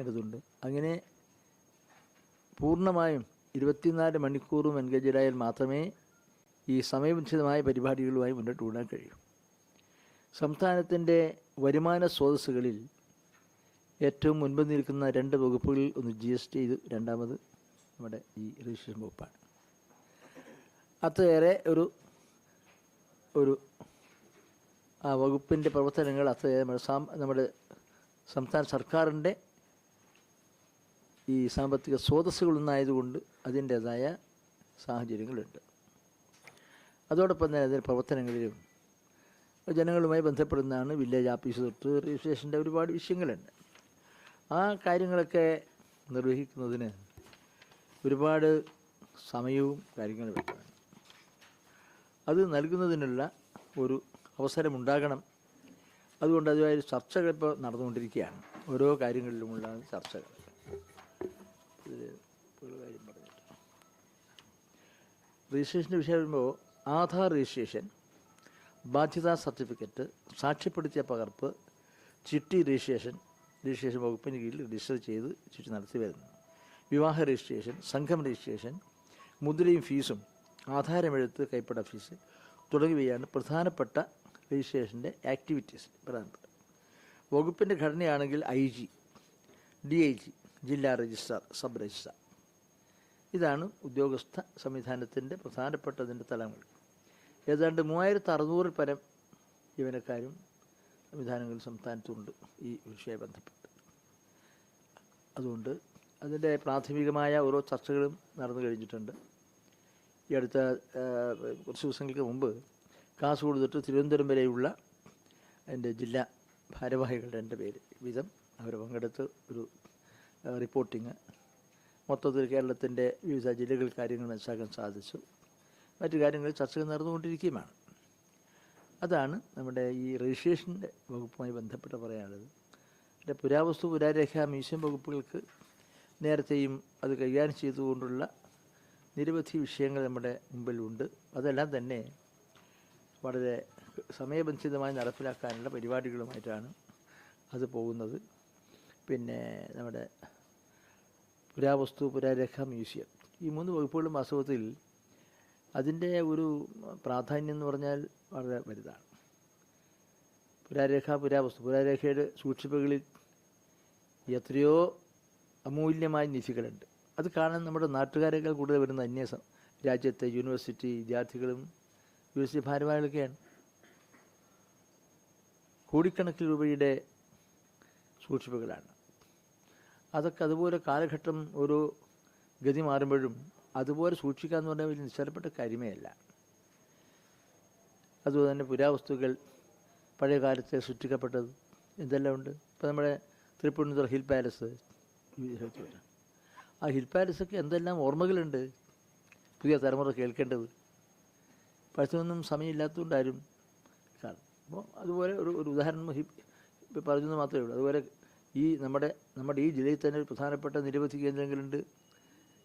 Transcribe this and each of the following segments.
േണ്ടതുണ്ട് അങ്ങനെ പൂർണമായും ഇരുപത്തിനാല് മണിക്കൂറും എൻഗേജഡായാൽ മാത്രമേ ഈ സമയബന്ധിതമായ പരിപാടികളുമായി മുന്നോട്ട് പോകാൻ കഴിയൂ. സംസ്ഥാനത്തിന്റെ വരുമാന സ്രോതസ്സുകളിൽ ഏറ്റവും മുൻപ് നിൽക്കുന്ന രണ്ട് വകുപ്പുകളിൽ ഒന്ന് ജി എസ് ടി ഇത് രണ്ടാമത് നമ്മുടെ ഈ രജിസ്ട്രേഷൻ വകുപ്പാണ്. അത്രയേറെ ഒരു ഒരു ആ വകുപ്പിന്റെ പ്രവർത്തനങ്ങൾ അത്രയേറെ നമ്മുടെ നമ്മുടെ സംസ്ഥാന സർക്കാരിന്റെ ഈ സാമ്പത്തിക സ്രോതസ്സുകളൊന്നായതുകൊണ്ട് അതിന്റേതായ സാഹചര്യങ്ങളുണ്ട്. അതോടൊപ്പം തന്നെ അതിന്റെ പ്രവർത്തനങ്ങളിലും ജനങ്ങളുമായി ബന്ധപ്പെടുന്നതാണ് വില്ലേജ് ഓഫീസ് തൊട്ട് രജിസ്ട്രേഷന്റെ ഒരുപാട് വിഷയങ്ങളുണ്ട്. ആ കാര്യങ്ങളൊക്കെ നിർവഹിക്കുന്നതിന് ഒരുപാട് സമയവും കാര്യങ്ങളും വേണം അത് നൽകുന്നതിനുള്ള ഒരു അവസരമുണ്ടാകണം. അതുകൊണ്ട് അതുമായി ചർച്ചകൾ ഇപ്പോൾ നടന്നുകൊണ്ടിരിക്കുകയാണ്. ഓരോ കാര്യങ്ങളിലുമുള്ള ചർച്ചകൾ ഇതിൽ ഒരു കാര്യം പറഞ്ഞിട്ട് രജിസ്ട്രേഷന്റെ വിഷയം വരുമ്പോൾ ആധാർ രജിസ്ട്രേഷൻ ബാധ്യതാ സർട്ടിഫിക്കറ്റ് സാക്ഷ്യപ്പെടുത്തിയ പകർപ്പ് ചിട്ടി രജിസ്ട്രേഷൻ രജിസ്ട്രേഷൻ വകുപ്പിന് കീഴിൽ രജിസ്റ്റർ ചെയ്ത് ചിട്ടി നടത്തി വരുന്നു. വിവാഹ രജിസ്ട്രേഷൻ സംഘം രജിസ്ട്രേഷൻ മുദ്രയും ഫീസും ആധാരമെഴുത്ത് കൈപ്പട ഫീസ് തുടങ്ങിയവയാണ് പ്രധാനപ്പെട്ട രജിസ്ട്രേഷന്റെ ആക്ടിവിറ്റീസ് പ്രധാനപ്പെട്ട. വകുപ്പിന്റെ ഘടനയാണെങ്കിൽ I G D I G ജില്ലാ രജിസ്ട്രാർ സബ് രജിസ്ട്രാർ. ഇതാണ് ഉദ്യോഗസ്ഥ സംവിധാനത്തിന്റെ പ്രധാനപ്പെട്ടതിന്റെ തലങ്ങൾ. ഏതാണ്ട് മൂവായിരത്തി അറുന്നൂറിൽ പരം ജീവനക്കാരും സംവിധാനങ്ങൾ സംസ്ഥാനത്തുണ്ട് ഈ വിഷയമായി ബന്ധപ്പെട്ട്. അതുകൊണ്ട് അതിന്റെ പ്രാഥമികമായ ഓരോ ചർച്ചകളും നടന്നു കഴിഞ്ഞിട്ടുണ്ട്. ഈ അടുത്ത കുറച്ച് ദിവസങ്ങൾക്ക് മുമ്പ് കാസർഗോഡ് തൊട്ട് തിരുവനന്തപുരം വരെയുള്ള എന്റെ ജില്ലാ ഭാരവാഹികളുടെ രണ്ട് പേര്. വിധം അവർ പങ്കെടുത്ത് ഒരു റിപ്പോർട്ടിങ് മൊത്തത്തിൽ കേരളത്തിന്റെ വിവിധ ജില്ലകളിൽ കാര്യങ്ങൾ മനസ്സിലാക്കാൻ സാധിച്ചു. മറ്റു കാര്യങ്ങൾ ചർച്ചകൾ നടന്നുകൊണ്ടിരിക്കുകയുമാണ്. അതാണ് നമ്മുടെ ഈ രജിസ്ട്രേഷന്റെ വകുപ്പുമായി ബന്ധപ്പെട്ട് പറയാനുള്ളത്. എന്റെ പുരാവസ്തു പുരാരേഖ മ്യൂസിയം വകുപ്പുകൾക്ക് നേരത്തെയും അത് കൈകാര്യം ചെയ്തുകൊണ്ടുള്ള നിരവധി വിഷയങ്ങൾ നമ്മുടെ മുമ്പിലുണ്ട്. അതെല്ലാം തന്നെ വളരെ സമയബന്ധിതമായി നടപ്പിലാക്കാനുള്ള പരിപാടികളുമായിട്ടാണ് അത് പോകുന്നത്. പിന്നെ നമ്മുടെ പുരാവസ്തു പുരാരേഖ മ്യൂസിയം. ഈ മൂന്ന് വകുപ്പുകളും വാസ്തവത്തിൽ അതിന്റെ ഒരു പ്രാധാന്യം എന്ന് പറഞ്ഞാൽ വളരെ വലുതാണ്. പുരാരേഖ പുരാവസ്തു പുരാരേഖയുടെ സൂക്ഷിപ്പുകളിൽ എത്രയോ അമൂല്യമായ നിധികളുണ്ട്. അത് കാണാൻ നമ്മുടെ നാട്ടുകാരേക്കാൾ കൂടുതൽ വരുന്ന അന്യ രാജ്യത്തെ യൂണിവേഴ്സിറ്റി വിദ്യാർത്ഥികളും യൂണിവേഴ്സിറ്റി ഭാരവാഹികളൊക്കെയാണ്. കോടിക്കണക്കിന് രൂപയുടെ സൂക്ഷിപ്പുകളാണ്. അതൊക്കെ അതുപോലെ കാലഘട്ടം ഒരു ഗതി മാറുമ്പോഴും അതുപോലെ സൂക്ഷിക്കുക എന്ന് പറഞ്ഞാൽ വലിയ നിസ്സാരപ്പെട്ട കരിമയല്ല. അതുപോലെ തന്നെ പുരാവസ്തുക്കൾ പഴയ കാലത്തെ സൃഷ്ടിക്കപ്പെട്ടത് എന്തെല്ലാം ഉണ്ട്? ഇപ്പോൾ നമ്മുടെ തൃപ്പൂണിത്തുറ ഹിൽ പാലസ്. ആ ഹിൽ പാലസൊക്കെ എന്തെല്ലാം ഓർമ്മകളുണ്ട്? പുതിയ തലമുറ കേൾക്കേണ്ടത്. പഠിത്തമൊന്നും സമയമില്ലാത്തതുകൊണ്ട് ആരും കാണും. അപ്പോൾ അതുപോലെ ഒരു ഒരു ഉദാഹരണം പറഞ്ഞത് മാത്രമേ ഉള്ളൂ. അതുപോലെ ഈ നമ്മുടെ നമ്മുടെ ഈ ജില്ലയിൽ തന്നെ ഒരു പ്രധാനപ്പെട്ട നിരവധി കേന്ദ്രങ്ങളുണ്ട്.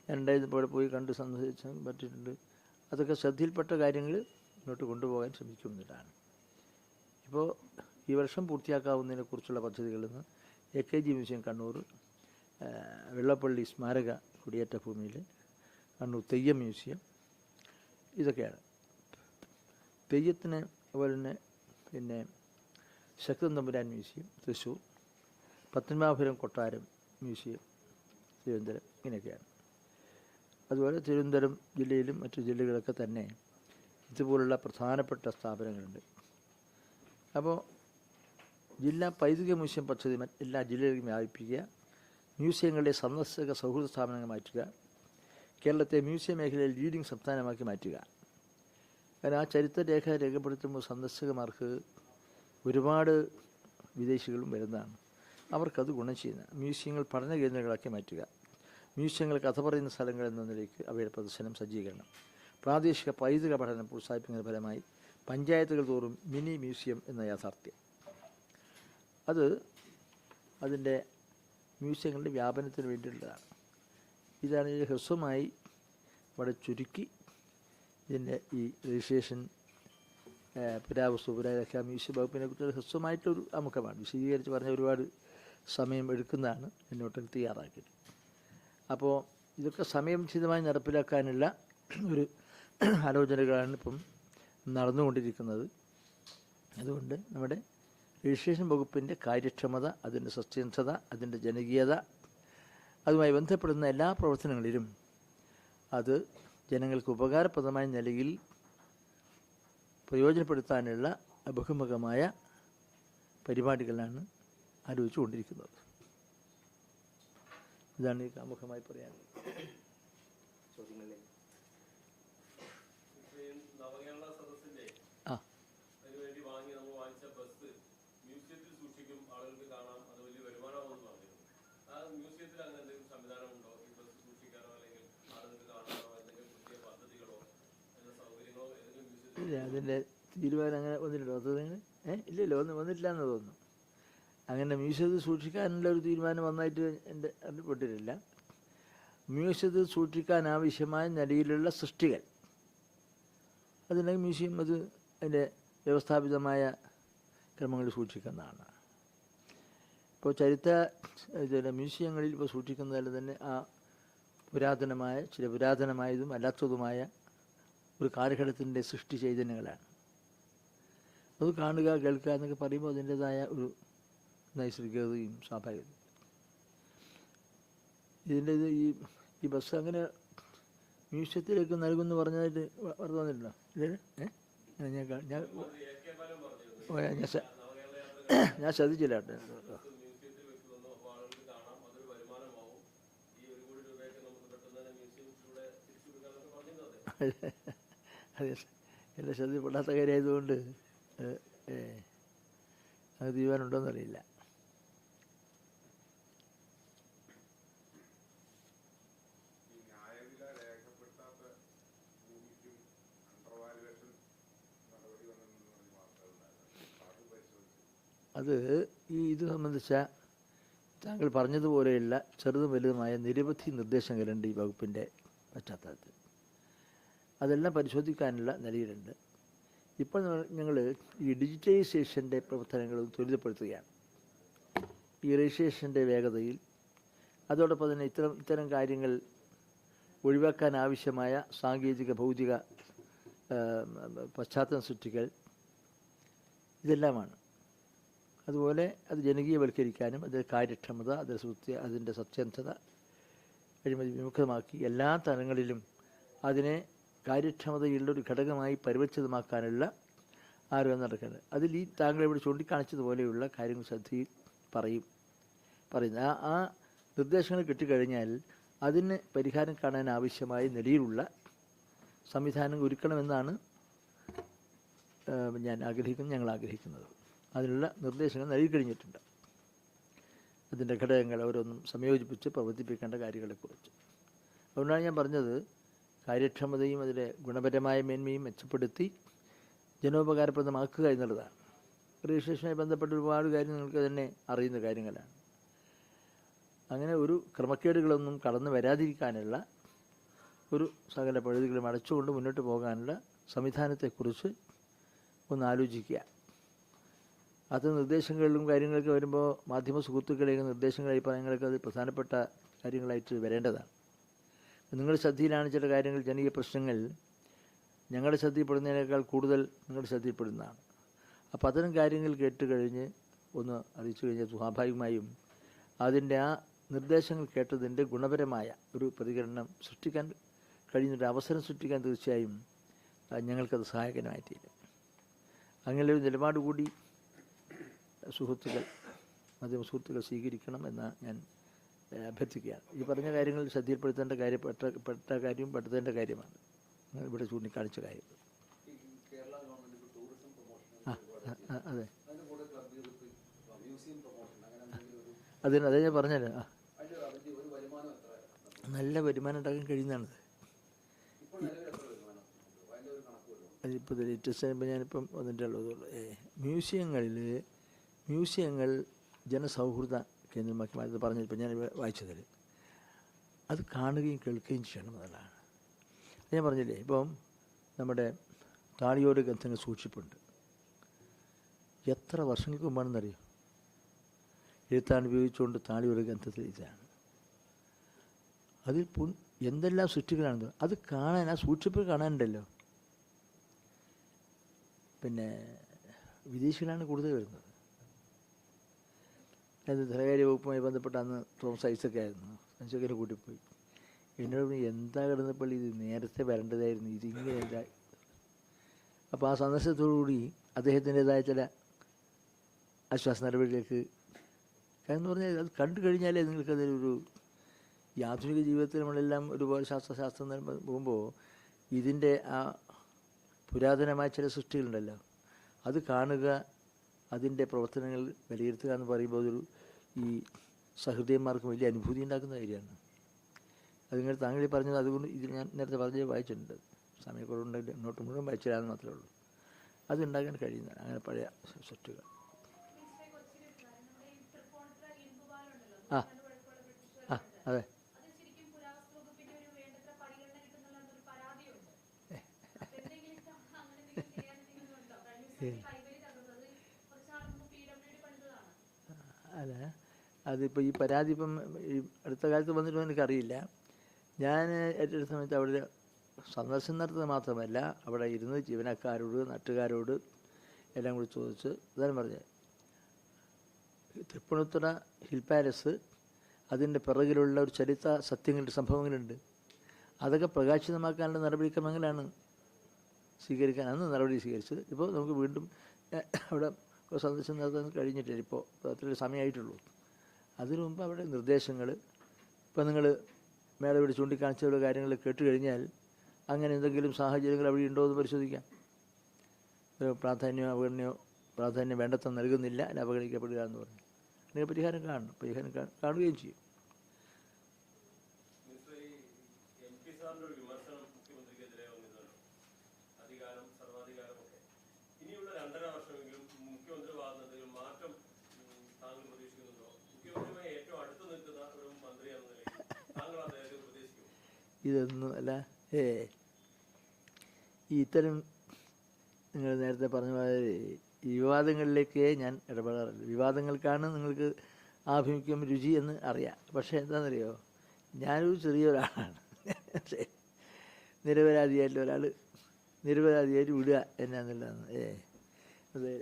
ഞാൻ ഉണ്ടായിരുന്നപ്പോൾ പോയി കണ്ട് സന്ദർശിച്ചാൻ പറ്റിയിട്ടുണ്ട്. അതൊക്കെ ശ്രദ്ധയിൽപ്പെട്ട കാര്യങ്ങൾ മുന്നോട്ട് കൊണ്ടുപോകാൻ ശ്രമിക്കുന്നതാണ് ഇപ്പോൾ ഈ വർഷം പൂർത്തിയാക്കാവുന്നതിനെക്കുറിച്ചുള്ള പദ്ധതികളിൽ നിന്ന് A K G museum Kannur Vellappally സ്മാരക കുടിയേറ്റ ഭൂമിയിൽ കണ്ണൂർ തെയ്യം മ്യൂസിയം ഇതൊക്കെയാണ്. തെയ്യത്തിന് അതുപോലെ തന്നെ പിന്നെ ശക്തൻ തമ്പുരാൻ മ്യൂസിയം തൃശ്ശൂർ പത്മനാഭപുരം കൊട്ടാരം മ്യൂസിയം തിരുവനന്തപുരം ഇങ്ങനെയൊക്കെയാണ്. അതുപോലെ തിരുവനന്തപുരം ജില്ലയിലും മറ്റു ജില്ലകളൊക്കെ തന്നെ ഇതുപോലുള്ള പ്രധാനപ്പെട്ട സ്ഥാപനങ്ങളുണ്ട്. അപ്പോൾ ജില്ലാ പൈതൃക മ്യൂസിയം പദ്ധതി എല്ലാ ജില്ലകളിലും വ്യാപിപ്പിക്കുക മ്യൂസിയങ്ങളുടെ സന്ദർശക സൗഹൃദ സ്ഥാപനങ്ങൾ മാറ്റുക കേരളത്തെ മ്യൂസിയം മേഖലയിൽ ലീഡിംഗ് സംസ്ഥാനമാക്കി മാറ്റുക. കാരണം ആ ചരിത്രരേഖ രേഖപ്പെടുത്തുമ്പോൾ സന്ദർശകന്മാർക്ക് ഒരുപാട് വിദേശികളും വരുന്നതാണ്. അവർക്കത് ഗുണം ചെയ്യുന്നത് മ്യൂസിയങ്ങൾ പഠന കേന്ദ്രങ്ങളാക്കി മാറ്റുക. മ്യൂസിയങ്ങൾ കഥ പറയുന്ന സ്ഥലങ്ങൾ എന്ന നിലയ്ക്ക് അവയുടെ പ്രദർശനം സജ്ജീകരണം. പ്രാദേശിക പൈതൃക പഠനം പ്രോത്സാഹിപ്പിക്കുന്ന ഫലമായി പഞ്ചായത്തുകൾ തോറും മിനി മ്യൂസിയം എന്ന യാഥാർത്ഥ്യം. അത് അതിന്റെ മ്യൂസിയങ്ങളുടെ വ്യാപനത്തിന് വേണ്ടിയുള്ളതാണ്. ഇതാണ് ഇതിൽ ഹ്രസ്വമായി വളരെ ചുരുക്കി ഇതിന്റെ ഈ രജിസ്ട്രേഷൻ പുരാവസ്തു പുരാരക്ഷാ മ്യൂസിയം വകുപ്പിനെ കുറിച്ച് ഹ്രസ്വമായിട്ടൊരു അമുഖമാണ്. വിശദീകരിച്ച് പറഞ്ഞ ഒരുപാട് സമയം എടുക്കുന്നതാണ് മുന്നോട്ട് തയ്യാറാക്കിയത്. അപ്പോൾ ഇതൊക്കെ സമയചിതമായി നടപ്പിലാക്കാനുള്ള ഒരു ആലോചനകളാണ് ഇപ്പം നടന്നുകൊണ്ടിരിക്കുന്നത്. അതുകൊണ്ട് നമ്മുടെ രജിസ്ട്രേഷൻ വകുപ്പിന്റെ കാര്യക്ഷമത അതിന്റെ സസ്യന്ധത അതിന്റെ ജനകീയത അതുമായി ബന്ധപ്പെടുന്ന എല്ലാ പ്രവർത്തനങ്ങളിലും അത് ജനങ്ങൾക്ക് ഉപകാരപ്രദമായ നിലയിൽ പ്രയോജനപ്പെടുത്താനുള്ള ബഹുമുഖമായ പരിപാടികളാണ് ആലോചിച്ചുകൊണ്ടിരിക്കുന്നത്. ഇതാണ് ഈ കാമുഖമായി പറയാനുള്ളത് സദസ്സിന്റെ ആ. ഇല്ല അതിന്റെ തീരുമാനം അങ്ങനെ വന്നിട്ടുണ്ടോ? അത് ഏഹ് ഏ? ഇല്ലല്ലോ ഒന്നും വന്നിട്ടില്ല എന്ന് തോന്നുന്നു. അങ്ങനെ മ്യൂസിയത്തിൽ സൂക്ഷിക്കാനുള്ള ഒരു തീരുമാനം വന്നായിട്ട് എന്റെ അറിയപ്പെട്ടിട്ടില്ല മ്യൂസിയത്തിൽ സൂക്ഷിക്കാൻ ആവശ്യമായ നിലയിലുള്ള സൃഷ്ടികൾ. അതിന്റെ മ്യൂസിയം അത് അതിന്റെ വ്യവസ്ഥാപിതമായ ക്രമങ്ങളിൽ സൂക്ഷിക്കുന്നതാണ്. ഇപ്പോൾ ചരിത്ര ചില മ്യൂസിയങ്ങളിൽ ഇപ്പോൾ സൂക്ഷിക്കുന്നതിൽ തന്നെ ആ പുരാതനമായ ചില പുരാതനമായതും അല്ലാത്തതുമായ ഒരു കാലഘട്ടത്തിന്റെ സൃഷ്ടി ചൈതന്യങ്ങളാണ്. അത് കാണുക കേൾക്കുക എന്നൊക്കെ പറയുമ്പോൾ അതിന്റെതായ ഒരു നൈസർഗികതയും സ്വാഭാവികതയും ഇതിന്റെ ഇത് ഈ ഈ ബസ് അങ്ങനെ മ്യൂസിയത്തിലേക്ക് നൽകുമെന്ന് പറഞ്ഞതായിട്ട് വ- വാർത്ത വന്നിട്ടുണ്ടോ? ഇല്ലല്ലോ ഏ? ഞാൻ ഞാൻ ഞാൻ ശ്രദ്ധിച്ചില്ല കേട്ടോ. അതെ എന്റെ ശ്രദ്ധയിൽപ്പെടാത്ത കാര്യമായതുകൊണ്ട് അത് നവകേരള യാത്ര ഞാൻ ശ്രദ്ധിച്ചില്ല കേട്ടോ മ്യൂസിയത്തിൽ വെക്കുമെന്നോ അപ്പോൾ ആളുകൾക്ക് കാണാം അതൊരു വരുമാനമാവും ഈ ഒരു കോടി രൂപയൊക്കെ നമുക്ക് പെട്ടെന്ന് തന്നെ മ്യൂസിയത്തിലൂടെ തിരിച്ചു കൊടുക്കാന്നൊക്കെ പറഞ്ഞിരുന്നു അദ്ദേഹം അതെ എന്റെ ശ്രദ്ധപ്പെടാത്ത കാര്യമായതുകൊണ്ട് ഏ, ഏ, അത് തീരുമാനമുണ്ടോയെന്നറിയില്ല ഈ ന്യായവില രേഖപ്പെടുത്താത്ത ഭൂമിക്കും അണ്ടർ വാല്യുവേഷൻ നടപടി വന്നെന്ന് പറഞ്ഞ് വാർത്തകളുണ്ടായിരുന്നു അപ്പൊ അത് പരിശോധിച്ചു അത് ഈ ഇത് സംബന്ധിച്ച താങ്കൾ പറഞ്ഞതുപോലെയുള്ള ചെറുതും വലുതുമായ നിരവധി നിർദ്ദേശങ്ങളുണ്ട് ഈ വകുപ്പിന്റെ പശ്ചാത്തലത്തിൽ. അതെല്ലാം പരിശോധിക്കാനുള്ള നിലയിലുണ്ട്. ഇപ്പോൾ ഞങ്ങൾ ഈ ഡിജിറ്റൈസേഷന്റെ പ്രവർത്തനങ്ങൾ ത്വരിതപ്പെടുത്തുകയാണ്. ഈ രജിസ്ട്രേഷന്റെ വേഗതയിൽ അതോടൊപ്പം തന്നെ ഇത്തരം ഇത്തരം കാര്യങ്ങൾ ഒഴിവാക്കാൻ ആവശ്യമായ സാങ്കേതിക ഭൗതിക പശ്ചാത്തല സൃഷ്ടിക്കൽ ഇതെല്ലാമാണ്. അതുപോലെ അത് ജനകീയവൽക്കരിക്കാനും അതിന്റെ കാര്യക്ഷമത അതിന്റെ സത്യ അതിന്റെ സത്യന്ധത അഴിമതി വിമുക്തമാക്കി എല്ലാ തലങ്ങളിലും അതിനെ കാര്യക്ഷമതയുള്ള ഒരു ഘടകമായി പരിവച്ഛിതമാക്കാനുള്ള ആരോഗ്യം നടക്കുന്നത് അതിൽ ഈ താങ്കൾ ഇവിടെ ചൂണ്ടിക്കാണിച്ചതുപോലെയുള്ള കാര്യങ്ങൾ ശ്രദ്ധയിൽ പറയും. പറയുന്നത് ആ ആ നിർദ്ദേശങ്ങൾ കിട്ടിക്കഴിഞ്ഞാൽ അതിന് പരിഹാരം കാണാൻ ആവശ്യമായ നിലയിലുള്ള സംവിധാനം ഒരുക്കണമെന്നാണ് ഞാൻ ആഗ്രഹിക്കുന്നത് ഞങ്ങൾ ആഗ്രഹിക്കുന്നത്. അതിനുള്ള നിർദ്ദേശങ്ങൾ നൽകി കഴിഞ്ഞിട്ടുണ്ട് അതിന്റെ ഘടകങ്ങൾ ഓരോന്നും സംയോജിപ്പിച്ച് പ്രവർത്തിപ്പിക്കേണ്ട കാര്യങ്ങളെക്കുറിച്ച്. അതുകൊണ്ടാണ് ഞാൻ പറഞ്ഞത് കാര്യക്ഷമതയും അതിലെ ഗുണപരമായ മേന്മയും മെച്ചപ്പെടുത്തി ജനോപകാരപ്രദമാക്കുക എന്നുള്ളതാണ്. രജിസ്ട്രേഷനുമായി ബന്ധപ്പെട്ട ഒരുപാട് കാര്യം നിങ്ങൾക്ക് തന്നെ അറിയുന്ന കാര്യങ്ങളാണ്. അങ്ങനെ ഒരു ക്രമക്കേടുകളൊന്നും കടന്നു വരാതിരിക്കാനുള്ള ഒരു സകല പഴുതുകളും അടച്ചുകൊണ്ട് മുന്നോട്ട് പോകാനുള്ള സംവിധാനത്തെക്കുറിച്ച് ഒന്ന് ആലോചിക്കുക. അത് നിർദ്ദേശങ്ങളിലും കാര്യങ്ങളൊക്കെ വരുമ്പോൾ മാധ്യമ സുഹൃത്തുക്കളെയും നിർദ്ദേശങ്ങൾ അഭിപ്രായങ്ങളൊക്കെ അത് പ്രധാനപ്പെട്ട കാര്യങ്ങളായിട്ട് വരേണ്ടതാണ്. നിങ്ങളുടെ ശ്രദ്ധയിലാണ് ചില കാര്യങ്ങൾ ജനകീയ പ്രശ്നങ്ങൾ ഞങ്ങളുടെ ശ്രദ്ധയിൽപ്പെടുന്നതിനേക്കാൾ കൂടുതൽ നിങ്ങളുടെ ശ്രദ്ധയിൽപ്പെടുന്നതാണ്. അപ്പോൾ അത്തരം കാര്യങ്ങൾ കേട്ട് കഴിഞ്ഞ് ഒന്ന് അറിയിച്ചു കഴിഞ്ഞാൽ സ്വാഭാവികമായും അതിന്റെ ആ നിർദ്ദേശങ്ങൾ കേട്ടതിന്റെ ഗുണപരമായ ഒരു പ്രതികരണം സൃഷ്ടിക്കാൻ കഴിയുന്നൊരു അവസരം സൃഷ്ടിക്കാൻ തീർച്ചയായും ഞങ്ങൾക്കത് സഹായകരമായിട്ടില്ല അങ്ങനെ ഒരു നിലപാട് കൂടി സുഹൃത്തുക്കൾ മാധ്യമ സുഹൃത്തുക്കൾ സ്വീകരിക്കണം എന്ന് ഞാൻ അഭ്യർത്ഥിക്കുകയാണ്. ഈ പറഞ്ഞ കാര്യങ്ങൾ ശ്രദ്ധയിൽപ്പെടുത്തേണ്ട കാര്യം പെട്ട പെട്ട കാര്യവും പെട്ടതിന്റെ കാര്യമാണ്. ഇവിടെ ചൂണ്ടിക്കാണിച്ച കാര്യം. അതെ. അതിന് അതേ ഞാൻ പറഞ്ഞല്ലോ. ആ. നല്ല വരുമാനം ഉണ്ടാക്കാൻ കഴിയുന്നതാണത്. അതിപ്പോൾ ലേറ്റസ്റ്റ് ഞാനിപ്പം വന്നിട്ടുള്ളത് മ്യൂസിയങ്ങളിൽ മ്യൂസിയങ്ങൾ ജനസൗഹൃദ കേന്ദ്രമാക്കി മാറ്റി. പറഞ്ഞു ഇപ്പം ഞാൻ തരും അത് കാണുകയും കേൾക്കുകയും ചെയ്യണം എന്നുള്ളതാണ്. ഞാൻ പറഞ്ഞില്ലേ ഇപ്പം നമ്മുടെ താളിയോട് ഗ്രന്ഥങ്ങൾ സൂക്ഷിപ്പുണ്ട്. എത്ര വർഷങ്ങൾക്ക് മുമ്പാണെന്നറിയോ? എഴുത്താണ് ഉപയോഗിച്ചുകൊണ്ട് താളിയോട് ഗ്രന്ഥത്തിൽ ഇതാണ് അതിൽ പുൻ എന്തെല്ലാം സൃഷ്ടികളാണ് അത് കാണാൻ ആ സൂക്ഷിപ്പ് കാണാനുണ്ടല്ലോ. പിന്നെ വിദേശികളാണ് കൂടുതൽ വരുന്നത്. അത് ധനകാര്യ വകുപ്പുമായി ബന്ധപ്പെട്ട് അന്ന് തോമസ് ഐസക് ആയിരുന്നു. ഐസക്കിനെ കൂട്ടിപ്പോയി. എന്നോട് പറഞ്ഞു, എന്താ കിടന്നപ്പോൾ ഇത് നേരത്തെ വരേണ്ടതായിരുന്നു. ഇതിങ്ങനെ എന്താ അപ്പോൾ ആ സന്ദർശനത്തോടുകൂടി അദ്ദേഹത്തിന്റെതായ ചില ആശ്വാസ നടപടികളിലേക്ക് കാരണം എന്ന് പറഞ്ഞാൽ അത് കണ്ടു കഴിഞ്ഞാലേ നിങ്ങൾക്കതൊരു ഈ ആധുനിക ജീവിതത്തിൽ നമ്മളെല്ലാം ഒരുപാട് ശാസ്ത്രശാസ്ത്രം പോകുമ്പോൾ ഇതിന്റെ ആ പുരാതനമായ ചില സൃഷ്ടികളുണ്ടല്ലോ. അത് കാണുക അതിന്റെ പ്രവർത്തനങ്ങൾ വിലയിരുത്തുക എന്ന് പറയുമ്പോൾ അതൊരു ഈ സഹൃദയന്മാർക്ക് വലിയ അനുഭൂതി ഉണ്ടാക്കുന്ന കാര്യമാണ്. അതിങ്ങനെ താങ്കൾ പറഞ്ഞത് അതുകൊണ്ട് ഇതിൽ ഞാൻ നേരത്തെ പറഞ്ഞത് വായിച്ചിട്ടുണ്ട്. സമയക്കുറവുണ്ടെങ്കിൽ നോട്ട് മുഴുവൻ വായിച്ചിടാന്ന് മാത്രമേ ഉള്ളൂ. അത് ഉണ്ടാക്കാൻ കഴിയുന്ന അങ്ങനെ പഴയ സെറ്റുകൾ ആ ആ അതെ. അത് അല്ല അതിപ്പോൾ ഈ പരാതി ഇപ്പം ഈ അടുത്ത കാലത്ത് വന്നിട്ടും എനിക്കറിയില്ല. ഞാൻ ഏറ്റെടുത്ത സമയത്ത് അവിടെ സന്ദർശനം നടത്തുന്നത് മാത്രമല്ല അവിടെ ഇരുന്ന് ജീവനക്കാരോട് നാട്ടുകാരോട് എല്ലാം കൂടി ചോദിച്ച് അതാണ് പറഞ്ഞത്. തൃപ്പൂണിത്തുറ ഹിൽ പാലസ് അതിന്റെ പിറകിലുള്ള ഒരു ചരിത്ര സത്യങ്ങളുടെ സംഭവങ്ങളുണ്ട് അതൊക്കെ പ്രകാശിതമാക്കാനുള്ള നടപടിക്രമങ്ങളാണ് സ്വീകരിക്കാൻ അന്ന് നടപടി സ്വീകരിച്ചത്. ഇപ്പോൾ നമുക്ക് വീണ്ടും അവിടെ സന്ദർശനം നടത്താൻ കഴിഞ്ഞിട്ടില്ല. ഇപ്പോൾ അത്ര സമയമായിട്ടുള്ളൂ. അതിനു മുമ്പ് അവിടെ നിർദ്ദേശങ്ങൾ ഇപ്പോൾ നിങ്ങൾ ഇവിടെ ചൂണ്ടിക്കാണിച്ചുള്ള കാര്യങ്ങൾ കേട്ട് കഴിഞ്ഞാൽ അങ്ങനെ എന്തെങ്കിലും സാഹചര്യങ്ങൾ അവിടെ ഉണ്ടോ എന്ന് പരിശോധിക്കാം. പ്രാധാന്യമോ അവഗണനയോ പ്രാധാന്യം വേണ്ടത്ര നൽകുന്നില്ല. അവഗണിക്കപ്പെടുക എന്ന് പറഞ്ഞു. അങ്ങനെ പരിഹാരം കാണണം. പരിഹാരം കാണുകയും ചെയ്യും മിസ്റ്റർ ഈ എം പി സാറിന്റെ ഒരു വിമർശനം മുഖ്യമന്ത്രിക്കെതിരെ വന്നിരുന്നല്ലോ അധികാരം സർവാധികാരമൊക്കെ ഇനിയുള്ള രണ്ടര വർഷമെങ്കിലും മുഖ്യമന്ത്രി ഭാഗത്തുനിന്ന് ഒരു മാറ്റം ഉം, താങ്കൾ പ്രതീക്ഷിക്കുന്നുണ്ടോ മുഖ്യമന്ത്രിയുമായി ഏറ്റവും അടുത്ത് നിൽക്കുന്ന ഒരു മന്ത്രി എന്ന നിലയിൽ താങ്കൾ അദ്ദേഹത്തെ ഉപദേശിക്കും ഇതൊന്നും അല്ല? ഏ. ഇത്തരം നിങ്ങൾ നേരത്തെ പറഞ്ഞ മാതിരി വിവാദങ്ങളിലേക്ക് ഞാൻ ഇടപെടാറില്ല. വിവാദങ്ങൾക്കാണ് നിങ്ങൾക്ക് ആഭിമുഖ്യം രുചി എന്ന് അറിയാം. പക്ഷേ എന്താണെന്നറിയോ ഞാനൊരു ചെറിയ ഒരാളാണ് പക്ഷേ നിരപരാധിയായിട്ട് ഒരാൾ നിരപരാധിയായിട്ട് വിടുക എന്നാന്നുള്ളതാണ്. ഏ. അതെ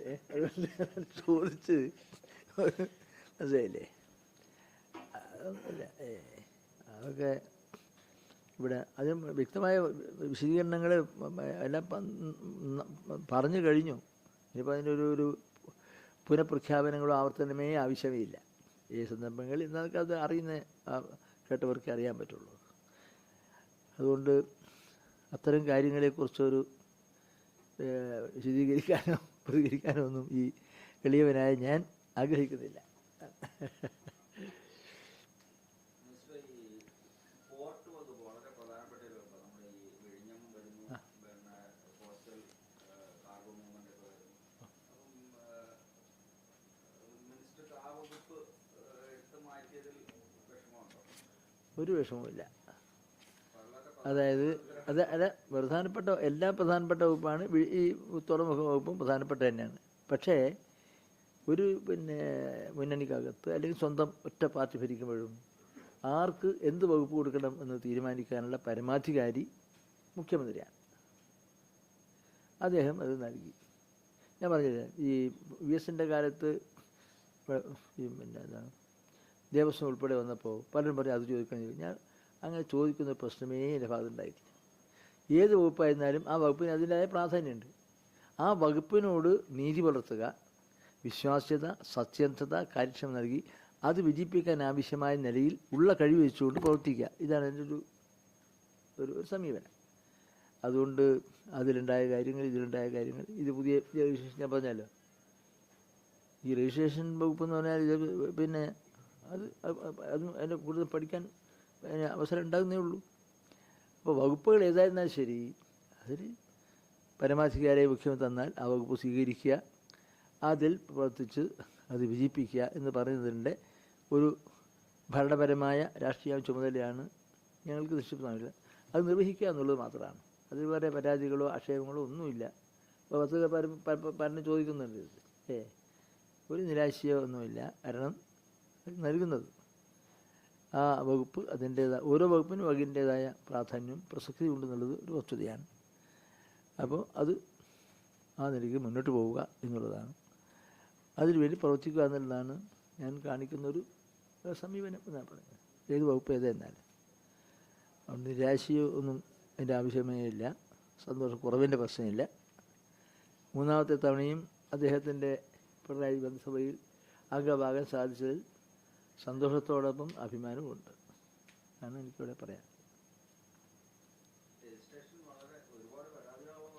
ചോദിച്ച് മനസ്സിലായില്ലേ? അതൊന്നുമില്ല. ഏ. അതൊക്കെ ഇവിടെ അതിന് വ്യക്തമായ വിശദീകരണങ്ങൾ എല്ലാം പറഞ്ഞു കഴിഞ്ഞു. ഇനിയിപ്പോൾ അതിന്റെ ഒരു ഒരു പുനഃപ്രഖ്യാപനങ്ങളോ ആവർത്തനമേ ആവശ്യമേ ഇല്ല. ഈ സന്ദർഭങ്ങളിൽ ഇന്നതൊക്കെ അത് അറിയുന്ന കേട്ടവർക്കേ അറിയാൻ പറ്റുള്ളൂ. അതുകൊണ്ട് അത്തരം കാര്യങ്ങളെക്കുറിച്ചൊരു വിശദീകരിക്കാനോ പ്രതികരിക്കാനോ ഒന്നും ഈ എളിയവനായ ഞാൻ ആഗ്രഹിക്കുന്നില്ല മിനിസ്റ്റർ ഈ പോർട്ട് വകുപ്പ് വളരെ പ്രധാനപ്പെട്ട ഒരു വകുപ്പ് നമ്മുടെ ഈ വിഴിഞ്ഞം വരുന്നു പിന്നെ കോസ്റ്റൽ കാർഗോ മൂവ്മെന്റ് ഒക്കെ വരുന്നു അപ്പം മിനിസ്റ്റർക്ക് ആ വകുപ്പ് ഏഹ്, എടുത്ത് മാറ്റിയതിൽ വിഷമമുണ്ടോ ഒരു വിഷമവുമില്ല. അതായത് അത് അല്ല പ്രധാനപ്പെട്ട എല്ലാ പ്രധാനപ്പെട്ട വകുപ്പാണ് ഈ തുറമുഖ വകുപ്പും പ്രധാനപ്പെട്ട തന്നെയാണ്. പക്ഷേ ഒരു പിന്നെ മുന്നണിക്കകത്ത് അല്ലെങ്കിൽ സ്വന്തം ഒറ്റ പാർട്ടി ഭരിക്കുമ്പോഴും ആർക്ക് എന്ത് വകുപ്പ് കൊടുക്കണം എന്ന് തീരുമാനിക്കാനുള്ള പരമാധികാരി മുഖ്യമന്ത്രിയാണ്. അദ്ദേഹം അത് നൽകി. ഞാൻ പറഞ്ഞത് ഈ വി എസിന്റെ കാലത്ത് പിന്നെ എന്താണ് ദേവസ്വം ഉൾപ്പെടെ വന്നപ്പോൾ പലരും പറയും അത് ചോദിക്കാൻ ചോദിക്കും ഞാൻ അങ്ങനെ ചോദിക്കുന്ന പ്രശ്നമേ എന്റെ ഭാഗത്തുണ്ടായിട്ടില്ല ഏത് വകുപ്പായിരുന്നാലും ആ വകുപ്പിന് അതിന്റെതായ പ്രാധാന്യമുണ്ട്. ആ വകുപ്പിനോട് നീതി പുലർത്തുക വിശ്വാസ്യത സത്യന്ധത കാര്യക്ഷമത നൽകി അത് വിജയിപ്പിക്കാൻ ആവശ്യമായ നിലയിൽ ഉള്ള കഴിവ് വെച്ചുകൊണ്ട് പ്രവർത്തിക്കുക. ഇതാണ് എന്റെ ഒരു ഒരു ഒരു സമീപനം. അതുകൊണ്ട് അതിലുണ്ടായ കാര്യങ്ങൾ ഇതിലുണ്ടായ കാര്യങ്ങൾ ഇത് പുതിയ രജിസ്ട്രേഷൻ ഞാൻ പറഞ്ഞല്ലോ. ഈ രജിസ്ട്രേഷൻ വകുപ്പ് എന്ന് പറഞ്ഞാൽ ഇത് പിന്നെ അത് അത് അത് അതിന്റെ കൂടുതൽ പഠിക്കാൻ അവസരം ഉണ്ടാകുന്നേ ഉള്ളൂ. അപ്പോൾ വകുപ്പുകൾ ഏതായിരുന്നാലും ശരി അതിൽ പരമാധികാരിയെ മുഖ്യമന്ത്രി തന്നാൽ ആ വകുപ്പ് സ്വീകരിക്കുക അതിൽ പ്രവർത്തിച്ച് അത് വിജയിപ്പിക്കുക എന്ന് പറയുന്നതിന്റെ ഒരു ഭരണപരമായ രാഷ്ട്രീയ ചുമതലയാണ് ഞങ്ങൾക്ക് നിശ്ചിതമാവില്ല അത് നിർവഹിക്കുക എന്നുള്ളത് മാത്രമാണ്. അതിൽ വേറെ പരാതികളോ ആക്ഷേപങ്ങളോ ഒന്നുമില്ല. ഇപ്പോൾ പത്ത് പലരും ചോദിക്കുന്നുണ്ട്. ഏ ഒരു നിരാശയോ ഒന്നുമില്ല. കാരണം നൽകുന്നത്. ആ വകുപ്പ് അതിന്റേതായ ഓരോ വകുപ്പിനും അതിന്റേതായ പ്രാധാന്യവും പ്രസക്തിയും ഉണ്ടെന്നുള്ളത് ഒരു വസ്തുതയാണ്. അപ്പോൾ അത് ആ നിലയ്ക്ക് മുന്നോട്ട് പോവുക എന്നുള്ളതാണ്. അതിനുവേണ്ടി പ്രവർത്തിക്കുക എന്നുള്ളതാണ് ഞാൻ കാണിക്കുന്നൊരു സമീപനം എന്നാണ് പറയുന്നത്. ഏത് വകുപ്പ് ഏത് എന്നാലും. അതുകൊണ്ട് നിരാശയോ ഒന്നും എന്റെ ആവശ്യമേ ഇല്ല. സന്തോഷക്കുറവിന്റെ പ്രശ്നമില്ല. മൂന്നാമത്തെ തവണയും അദ്ദേഹത്തിന്റെ പിണറായി മന്ത്രിസഭയിൽ അംഗമാകാൻ സാധിച്ചതിൽ സന്തോഷത്തോടൊപ്പം അഭിമാനവുമുണ്ട്. അതാണ് എനിക്കിവിടെ പറയാൻ.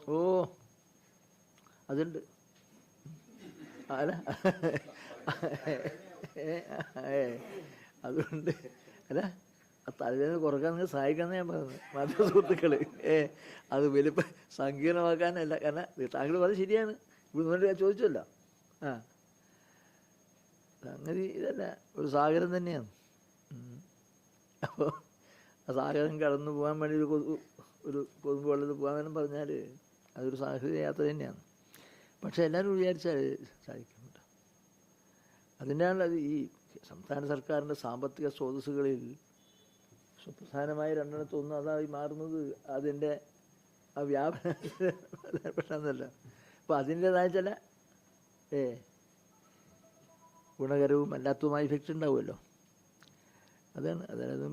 ഓ അതുണ്ട്. അല്ല. അതുകൊണ്ട് അല്ല തലവേദന കുറയ്ക്കാൻ നിങ്ങൾ സഹായിക്കാന്ന് ഞാൻ പറയുന്നത് മാധ്യമ സുഹൃത്തുക്കൾ ഏ അത് വലിപ്പം സങ്കീർണമാക്കാനല്ല. കാരണം താങ്കൾ പറഞ്ഞത് ശരിയാണ്. ഇവിടെ ചോദിച്ചല്ലോ. ആ. സംഗതി ഇതല്ല. ഒരു സാഗരം തന്നെയാണ്. അപ്പോൾ ആ സാഗരം കടന്നു പോകാൻ വേണ്ടി ഒരു കൊതു ഒരു കൊതുമ്പ് വെള്ളത്തിൽ പോകാമെന്ന് പറഞ്ഞാൽ അതൊരു സാഹസിക യാത്ര തന്നെയാണ്. പക്ഷേ എല്ലാവരും വിചാരിച്ചാൽ സാധിക്കുന്നുണ്ട് അതിനാണ് അത് ഈ സംസ്ഥാന സർക്കാരിന്റെ സാമ്പത്തിക സ്രോതസ്സുകളിൽ സുപ്രധാനമായ രണ്ടെണ്ണത്തിൽ ഒന്ന് അതായി മാറുന്നത് അതിന്റെ ആ വ്യാപന. പെട്ടെന്നല്ല അപ്പോൾ അതിന്റേതായ ചില ഏ ഗുണകരവും അല്ലാത്തതുമായ ഇഫക്റ്റ് ഉണ്ടാവുമല്ലോ. അതാണ് അതായത്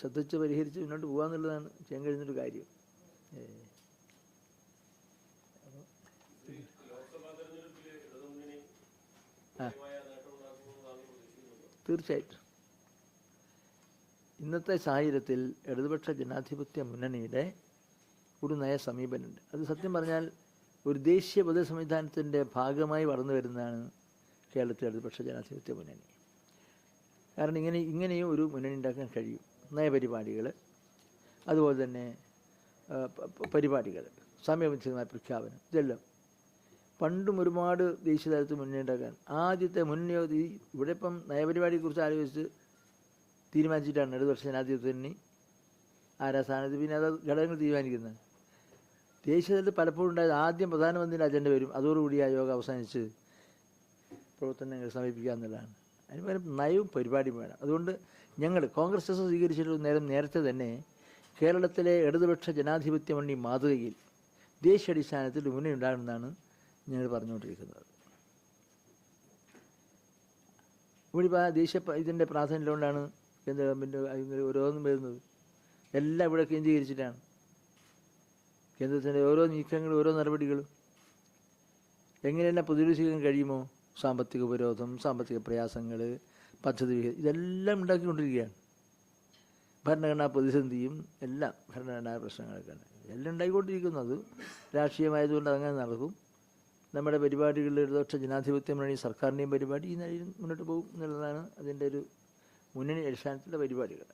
ശ്രദ്ധിച്ച് പരിഹരിച്ച് മുന്നോട്ട് പോകാന്നുള്ളതാണ് ചെയ്യാൻ കഴിഞ്ഞൊരു കാര്യം. തീർച്ചയായിട്ടും. ഇന്നത്തെ സാഹചര്യത്തിൽ ഇടതുപക്ഷ ജനാധിപത്യ മുന്നണിയുടെ ഒരു നയ സമീപനമുണ്ട്. അത് സത്യം പറഞ്ഞാൽ ഒരു ദേശീയ പൊതു സംവിധാനത്തിന്റെ ഭാഗമായി വളർന്നു വരുന്നതാണ് കേരളത്തിലെ ഇടതുപക്ഷ ജനാധിപത്യ മുന്നണി. കാരണം ഇങ്ങനെ ഇങ്ങനെയും ഒരു മുന്നണി ഉണ്ടാക്കാൻ കഴിയും. നയപരിപാടികൾ അതുപോലെ തന്നെ പരിപാടികൾ സമയബന്ധിതമായ പ്രഖ്യാപനം ഇതെല്ലാം. പണ്ടും ഒരുപാട് ദേശീയ തലത്തിൽ മുന്നണി ഉണ്ടാക്കാൻ. ആദ്യത്തെ മുന്നണിയോ ഈ ഇവിടെ ഇപ്പം നയപരിപാടിയെക്കുറിച്ച് ആലോചിച്ച് തീരുമാനിച്ചിട്ടാണ് ഇടതുപക്ഷ ജനാധിപത്യത്തിന് ആരാ സ്ഥാനത്ത് പിന്നെ അത് ഘടകങ്ങൾ തീരുമാനിക്കുന്നത്. ദേശീയ തലത്തിൽ പലപ്പോഴും ഉണ്ടായത് ആദ്യം പ്രധാനമന്ത്രിയുടെ അജണ്ട വരും. അതോടുകൂടി ആ യോഗം അവസാനിച്ച് പ്രവർത്തനങ്ങൾ സമീപിക്കുക എന്നുള്ളതാണ്. അതിന് പകരം നയവും പരിപാടിയും വേണം. അതുകൊണ്ട് ഞങ്ങൾ കോൺഗ്രസ് സ്വീകരിച്ചിട്ടുള്ള നേരം നേരത്തെ തന്നെ കേരളത്തിലെ ഇടതുപക്ഷ ജനാധിപത്യ മുന്നണി മാതൃകയിൽ ദേശീയ അടിസ്ഥാനത്തിൽ മുന്നണി ഉണ്ടാകുമെന്നാണ് ഞങ്ങൾ പറഞ്ഞുകൊണ്ടിരിക്കുന്നത്. ഇവിടെ ഇപ്പോൾ ദേശീയ ഇതിന്റെ പ്രാധാന്യം കൊണ്ടാണ് കേന്ദ്ര ഗവൺമെന്റ് ഓരോന്നും വരുന്നത്. എല്ലാം ഇവിടെ കേന്ദ്രീകരിച്ചിട്ടാണ്. കേന്ദ്രത്തിന്റെ ഓരോ നീക്കങ്ങളും ഓരോ നടപടികളും. എങ്ങനെയെല്ലാം പ്രതിരോധിക്കാൻ കഴിയുമോ? സാമ്പത്തിക ഉപരോധം സാമ്പത്തിക പ്രയാസങ്ങൾ പദ്ധതി ഇതെല്ലാം ഉണ്ടാക്കിക്കൊണ്ടിരിക്കുകയാണ്. ഭരണഘടനാ പ്രതിസന്ധിയും എല്ലാം ഭരണഘടനാ പ്രശ്നങ്ങളൊക്കെ ഉണ്ട് എല്ലാം ഉണ്ടായിക്കൊണ്ടിരിക്കുന്നു. അത് രാഷ്ട്രീയമായതുകൊണ്ട് അങ്ങനെ നടക്കും. നമ്മുടെ പരിപാടികളിൽ ഇടതുപക്ഷ ജനാധിപത്യം മുന്നണി സർക്കാരിന്റെയും പരിപാടി ഈ നിലയിൽ മുന്നോട്ട് പോകും എന്നുള്ളതാണ് അതിന്റെ ഒരു മുന്നണി അടിസ്ഥാനത്തിലുള്ള പരിപാടികൾ.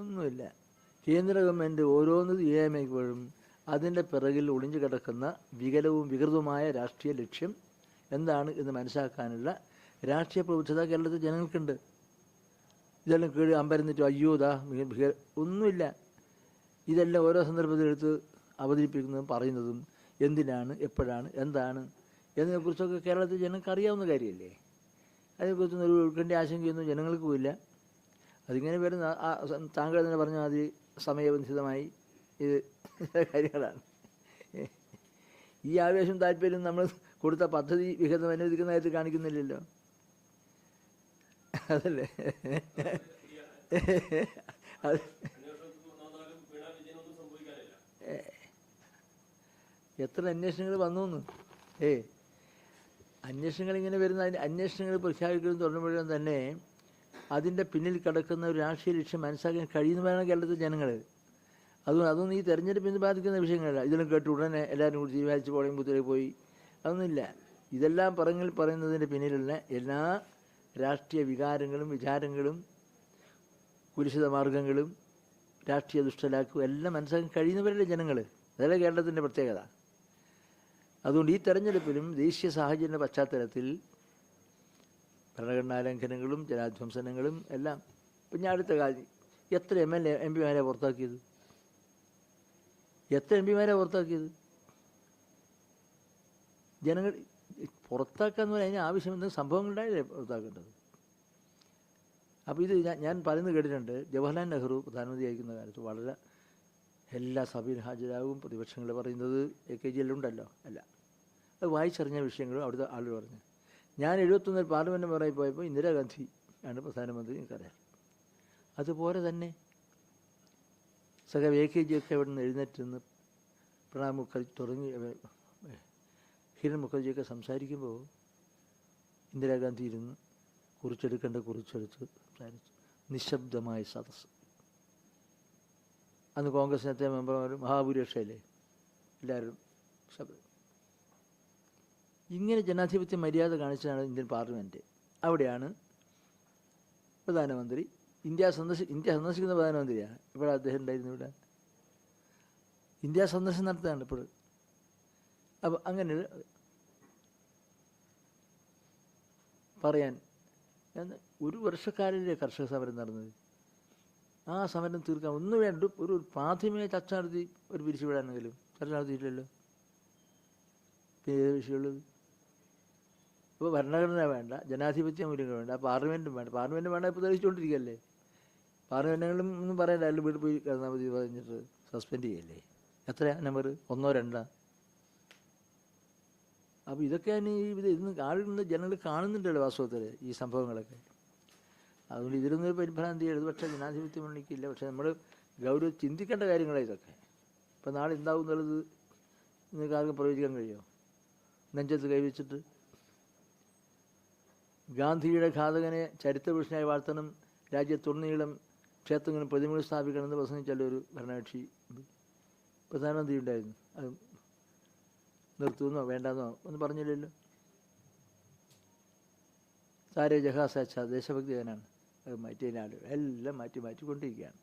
ഒന്നുമില്ല. കേന്ദ്ര ഗവൺമെന്റ് ഓരോന്ന് ചെയ്യാമേക്കുമ്പോഴും അതിന്റെ പിറകിൽ ഒളിഞ്ഞു കിടക്കുന്ന വികലവും വികൃതവുമായ രാഷ്ട്രീയ ലക്ഷ്യം എന്താണ് എന്ന് മനസ്സിലാക്കാനുള്ള രാഷ്ട്രീയ പ്രബുദ്ധത കേരളത്തിൽ ജനങ്ങൾക്കുണ്ട്. ഇതെല്ലാം കീഴ് അമ്പരന്നിട്ട് അയ്യോ ദാ ഒന്നുമില്ല. ഇതെല്ലാം ഓരോ സന്ദർഭത്തിൽ എടുത്ത് അവതരിപ്പിക്കുന്നതും പറയുന്നതും എന്തിനാണ് എപ്പോഴാണ് എന്താണ് എന്നതിനെക്കുറിച്ചൊക്കെ കേരളത്തിൽ ജനങ്ങൾക്ക് അറിയാവുന്ന കാര്യമല്ലേ? അതിനെക്കുറിച്ചൊന്നും ഒരു ഉൾക്കണ്ട ആശങ്കയൊന്നും ജനങ്ങൾക്കും ഇല്ല അതിങ്ങനെ വരുന്ന ആ- താങ്കൾ തന്നെ പറഞ്ഞ മാതിരി സമയബന്ധിതമായി ഇത് കാര്യങ്ങളാണ്. ഈ ആവേശം താല്പര്യം നമ്മൾ കൊടുത്ത പദ്ധതി വിഹിതം അനുവദിക്കുന്നതായിട്ട് കാണിക്കുന്നില്ലല്ലോ. അതല്ലേ? അത് എത്ര അന്വേഷണങ്ങൾ വന്നു ഏ അന്വേഷണങ്ങൾ ഇങ്ങനെ വരുന്ന അന്വേഷണങ്ങൾ പ്രഖ്യാപിക്കുന്നത് തുടങ്ങുമ്പോഴും തന്നെ അതിന്റെ പിന്നിൽ കിടക്കുന്ന ഒരു രാഷ്ട്രീയ ലക്ഷ്യം മനസ്സിലാക്കാൻ കഴിയുന്നവരാണ് കേരളത്തിലെ ജനങ്ങൾ അതുകൊണ്ട് അതൊന്നും ഈ തെരഞ്ഞെടുപ്പിന് ബാധിക്കുന്ന വിഷയങ്ങളല്ല. ഇതിലും കേട്ട് ഉടനെ എല്ലാവരും കൂടി തീരുമാനിച്ച് പോളിംഗ് ബൂത്തിലേക്ക് പോയി. അതൊന്നുമില്ല. ഇതെല്ലാം പറഞ്ഞിൽ പറയുന്നതിന്റെ പിന്നിലുള്ള എല്ലാ രാഷ്ട്രീയ വികാരങ്ങളും വിചാരങ്ങളും കുരിശിത മാർഗങ്ങളും രാഷ്ട്രീയ ദുഷ്ടലാക്കും എല്ലാം മനസ്സിലാക്കാൻ കഴിയുന്നവരല്ലേ ജനങ്ങൾ അതല്ലേ കേരളത്തിന്റെ പ്രത്യേകത. അതുകൊണ്ട് ഈ തെരഞ്ഞെടുപ്പിലും ദേശീയ സാഹചര്യ പശ്ചാത്തലത്തിൽ ഭരണഘടനാ ലംഘനങ്ങളും ജനാധ്വംസനങ്ങളും എല്ലാം. ഇപ്പം ഞാൻ അടുത്ത കാര്യം എത്ര എം എൽ എ എം പിമാരെ പുറത്താക്കിയത്? എത്ര എം പിമാരെ പുറത്താക്കിയത്? ജനങ്ങൾ പുറത്താക്കാന്ന് പറഞ്ഞാൽ അതിന് ആവശ്യം എന്തെങ്കിലും സംഭവങ്ങളുണ്ടായില്ലേ പുറത്താക്കേണ്ടത്. അപ്പോൾ ഇത് ഞാൻ ഞാൻ പറയുന്നത് കേട്ടിട്ടുണ്ട്. ജവഹർലാൽ നെഹ്റു പ്രധാനമന്ത്രി ആയിരിക്കുന്ന കാലത്ത് വളരെ എല്ലാ സഭയിൽ ഹാജരാകും പ്രതിപക്ഷങ്ങൾ പറയുന്നത് എ കെ ജി എല്ലാം ഉണ്ടല്ലോ അല്ല. അത് വായിച്ചറിഞ്ഞ വിഷയങ്ങളും അവിടുത്തെ ആളുകൾ പറഞ്ഞു. ഞാൻ എഴുപത്തൊന്നിൽ പാർലമെന്റ് മെമ്പറായി പോയപ്പോൾ ഇന്ദിരാഗാന്ധി ആണ് പ്രധാനമന്ത്രി എനിക്കറിയാം. അതുപോലെ തന്നെ സഖ എ കെ ജി ഒക്കെ അവിടെ നിന്ന് എഴുന്നേറ്റ് നിന്ന് പ്രണാബ് മുഖർജി തുടങ്ങി ഹിരൺ മുഖർജിയൊക്കെ സംസാരിക്കുമ്പോൾ ഇന്ദിരാഗാന്ധി ഇരുന്ന് കുറിച്ചെടുക്കേണ്ട കുറിച്ചെടുത്ത് സംസാരിച്ചു. നിശബ്ദമായ സദസ്സ്. അന്ന് കോൺഗ്രസിനത്തെ മെമ്പർമാർ മഹാഭൂരിപക്ഷമല്ലേ? എല്ലാവരും ശബ്ദം. ഇങ്ങനെ ജനാധിപത്യ മര്യാദ കാണിച്ചതാണ് ഇന്ത്യൻ പാർലമെന്റ് അവിടെയാണ് പ്രധാനമന്ത്രി ഇന്ത്യ സന്ദർശി ഇന്ത്യ സന്ദർശിക്കുന്ന പ്രധാനമന്ത്രിയാണ്. ഇവിടെ അദ്ദേഹം ഉണ്ടായിരുന്നു ഇവിടെ. ഇന്ത്യ സന്ദർശനം നടത്തുകയാണ് ഇപ്പോൾ അപ്പോൾ അങ്ങനെ പറയാൻ ഒരു വർഷക്കാലല്ലേ കർഷക സമരം നടന്നത്. ആ സമരം തീർക്കാൻ ഒന്നും വേണ്ട. ഒരു പ്രാഥമിക ചർച്ച നടത്തി ഒരു പിരിച്ചുവിടാനെങ്കിലും. ചർച്ച നടത്തിയിട്ടില്ലല്ലോ. പിന്നെ ഏത് വിഷയമുള്ളത്. ഇപ്പോൾ ഭരണഘടന വേണ്ട ജനാധിപത്യ മൂല്യങ്ങൾ വേണ്ട പാർലമെന്റും വേണ്ട. പാർലമെന്റും വേണ്ട ഇപ്പോൾ തെളിയിച്ചുകൊണ്ടിരിക്കുകയല്ലേ പാർലമെന്റുകളും ഒന്നും പറയണ്ട അതിൽ വീട്ടിൽ പോയി കിടന്നാൽ മതി പറഞ്ഞിട്ട് സസ്പെൻഡ് ചെയ്യല്ലേ? എത്ര നമ്പർ ഒന്നോ രണ്ടോ? അപ്പോൾ ഇതൊക്കെയാണ് ഈ ഇത് ഇന്ന് ആളുകൾ ജനങ്ങൾ കാണുന്നുണ്ടല്ലോ വാസ്തവത്തിൽ ഈ സംഭവങ്ങളൊക്കെ. അതുകൊണ്ട് ഇതിലൊന്നും ഒരു പരിഭ്രാന്തി എഴുതു പക്ഷേ ജനാധിപത്യ മുന്നണിക്കില്ല പക്ഷേ നമ്മൾ ഗൗരവ ചിന്തിക്കേണ്ട കാര്യങ്ങളാണ് ഇതൊക്കെ. ഇപ്പം നാളെ എന്താവും എന്നുള്ളത് നിങ്ങൾക്ക് ആർക്കും പ്രവചിക്കാൻ കഴിയുമോ നെഞ്ചത്ത് കൈവച്ചിട്ട് ഗാന്ധിയുടെ ഘാതകനെ ചരിത്രപുരുഷനായി വാഴ്ത്തണം രാജ്യത്തുടനീളം ക്ഷേത്രങ്ങളും പ്രതിമകൾ സ്ഥാപിക്കണമെന്ന് പ്രസംഗിച്ചാലും ഒരു ഭരണകക്ഷി പ്രധാനമന്ത്രി ഉണ്ടായിരുന്നു. അത് നിർത്തുമെന്നോ വേണ്ടെന്നോ ഒന്നും പറഞ്ഞില്ലല്ലോ. താരെ ജഹാസ് അച്ഛ ദേശഭക്തി ഗാനാണ് അത് മാറ്റിയ ആളുകൾ എല്ലാം മാറ്റി മാറ്റിക്കൊണ്ടിരിക്കുകയാണ്.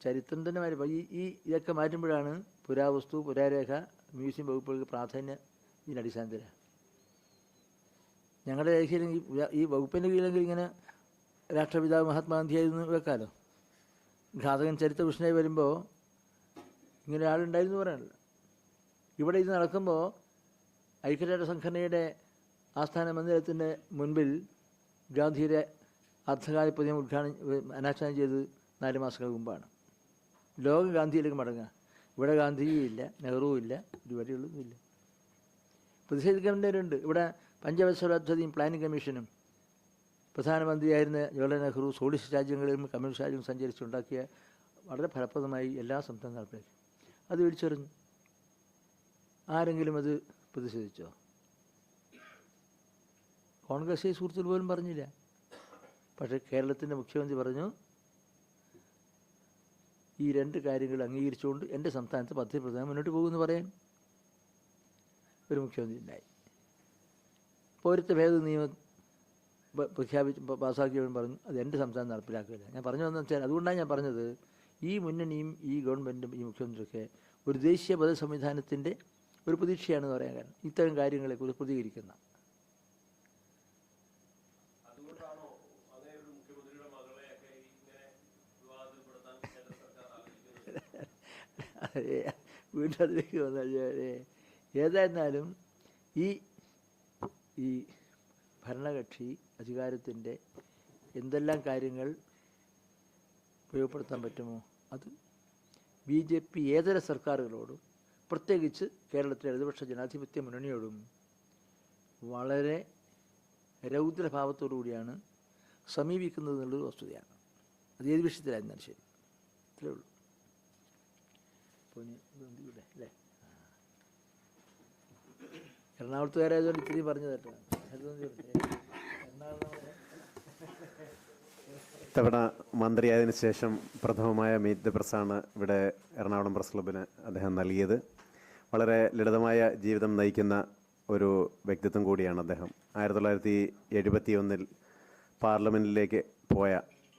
ചരിത്രം തന്നെ മാറി. ഈ ഈ ഇതൊക്കെ മാറ്റുമ്പോഴാണ് പുരാവസ്തു പുരാരേഖ മ്യൂസിയം വകുപ്പുകൾക്ക് പ്രാധാന്യം ഇതിനടിസ്ഥാനത്തിലാണ്. ഞങ്ങളുടെ രേഖയിലെങ്കിൽ ഈ വകുപ്പിന്റെ കീഴിലെങ്കിൽ ഇങ്ങനെ രാഷ്ട്രപിതാവ് മഹാത്മാഗാന്ധിയായിരുന്നു വെക്കാലോ ഘാതകൻ ചരിത്രപുരുഷനായി വരുമ്പോൾ ഇങ്ങനെ ആളുണ്ടായിരുന്നു പറയാനല്ല. ഇവിടെ ഇത് നടക്കുമ്പോൾ ഐക്യരാഷ്ട്ര സംഘടനയുടെ ആസ്ഥാന മന്ദിരത്തിന്റെ മുൻപിൽ ഗാന്ധിയുടെ അർദ്ധകാല പ്രതിമ ഉദ്ഘാടനം അനാച്ഛാദനം ചെയ്ത് നാല് മാസങ്ങൾക്ക് മുമ്പാണ്. ലോകം ഗാന്ധിയിലേക്ക് മടങ്ങുക. ഇവിടെ ഗാന്ധിജിയും ഇല്ല നെഹ്റുവും ഇല്ല പരിപാടികളൊന്നും ഇല്ല. പ്രതിഷേധിക്കേണ്ടവരുണ്ട്. ഇവിടെ പഞ്ചവത്സര പദ്ധതിയും പ്ലാനിംഗ് കമ്മീഷനും പ്രധാനമന്ത്രിയായിരുന്ന ജവഹർലാൽ നെഹ്റു സോളിസ്റ്റ് രാജ്യങ്ങളിലും കമ്മ്യൂണിസ്റ്റ് രാജ്യവും സഞ്ചരിച്ചുണ്ടാക്കിയ വളരെ ഫലപ്രദമായി എല്ലാ സംസ്ഥാനം നടപ്പിലാക്കി അത് വിളിച്ചെറിഞ്ഞു. ആരെങ്കിലും അത് പ്രതിഷേധിച്ചോ? കോൺഗ്രസ് സുഹൃത്തുക്കൾ പോലും പറഞ്ഞില്ല. പക്ഷേ കേരളത്തിന്റെ മുഖ്യമന്ത്രി പറഞ്ഞു ഈ രണ്ട് കാര്യങ്ങൾ അംഗീകരിച്ചുകൊണ്ട് എന്റെ സംസ്ഥാനത്ത് പദ്ധതി പ്രധാനം മുന്നോട്ട് പോകുമെന്ന് പറയാൻ. ഒരു മുഖ്യമന്ത്രി ഉണ്ടായി പൗരത്വ ഭേദ നിയമം പ്രഖ്യാപിച്ച് പാസ്സാക്കിയവൻ പറഞ്ഞു അത് എന്റെ സംസ്ഥാനം നടപ്പിലാക്കില്ല ഞാൻ പറഞ്ഞു വന്നു വെച്ചാൽ അതുകൊണ്ടാണ് ഞാൻ പറഞ്ഞത് ഈ മുന്നണിയും ഈ ഗവൺമെന്റും ഈ മുഖ്യമന്ത്രിയൊക്കെ ഒരു ദേശീയ പദ സംവിധാനത്തിന്റെ ഒരു പ്രതീക്ഷയാണെന്ന് പറയാൻ കാരണം. ഇത്തരം കാര്യങ്ങളെക്കുറിച്ച് പ്രതികരിക്കുന്ന. വീണ്ടും അതിലേക്ക് വന്നാൽ ഏതായിരുന്നാലും ഈ ഈ ഭരണകക്ഷി അധികാരത്തിന്റെ എന്തെല്ലാം കാര്യങ്ങൾ ഉപയോഗപ്പെടുത്താൻ പറ്റുമോ? അത് ബി ജെ പി ഏതര സർക്കാരുകളോടും പ്രത്യേകിച്ച് കേരളത്തിലെ ഇടതുപക്ഷ ജനാധിപത്യ മുന്നണിയോടും വളരെ രൗദ്രഭാവത്തോടു കൂടിയാണ് സമീപിക്കുന്നത് എന്നുള്ളത് വസ്തുതയാണ്. അത് ഏത് വിഷയത്തിലായിരുന്നാലും ശരി. ഇത്രയേ ഉള്ളൂ. ഇനി ഇതുണ്ട് ഇവിടെ അല്ലേ ആ. എറണാകുളത്തുകാരായതുകൊണ്ട് ഇത്തിരി പറഞ്ഞു തരട്ടെ ഇത്തവണ മന്ത്രിയായതിനു ശേഷം പ്രഥമമായ മീറ്റ് ദ പ്രസ്സാണ് ഇവിടെ എറണാകുളം പ്രസ് ക്ലബിന് അദ്ദേഹം നൽകിയത്. വളരെ ലളിതമായ ജീവിതം നയിക്കുന്ന ഒരു വ്യക്തിത്വം കൂടിയാണ് അദ്ദേഹം. ആയിരത്തി തൊള്ളായിരത്തി എഴുപത്തി ഒന്നിൽ പാർലമെന്റിലേക്ക് പോയ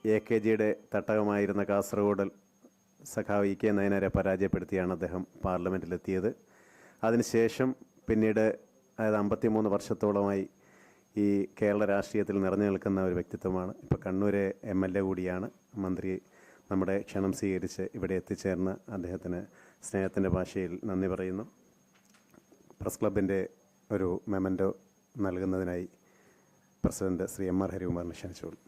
എ കെ ജിയുടെ തട്ടകമായിരുന്ന കാസർഗോഡിൽ സഖാവ് ഇ കെ നയനാരെ പരാജയപ്പെടുത്തിയാണ് അദ്ദേഹം പാർലമെന്റിലെത്തിയത് അതിനുശേഷം പിന്നീട് അതായത് അമ്പത്തിമൂന്ന് വർഷത്തോളമായി ഈ കേരള രാഷ്ട്രീയത്തിൽ നിറഞ്ഞു നിൽക്കുന്ന ഒരു വ്യക്തിത്വമാണ്. ഇപ്പോൾ കണ്ണൂര് എം എൽ എ കൂടിയാണ് മന്ത്രി നമ്മുടെ ക്ഷണം സ്വീകരിച്ച് ഇവിടെ എത്തിച്ചേർന്ന് അദ്ദേഹത്തിന് സ്നേഹത്തിന്റെ ഭാഷയിൽ നന്ദി പറയുന്നു. പ്രസ് ക്ലബിന്റെ ഒരു മെമന്റോ നൽകുന്നതിനായി പ്രസിഡന്റ് ശ്രീ എം ആർ ഹരികുമാറിനെ ക്ഷണിച്ചോളൂ.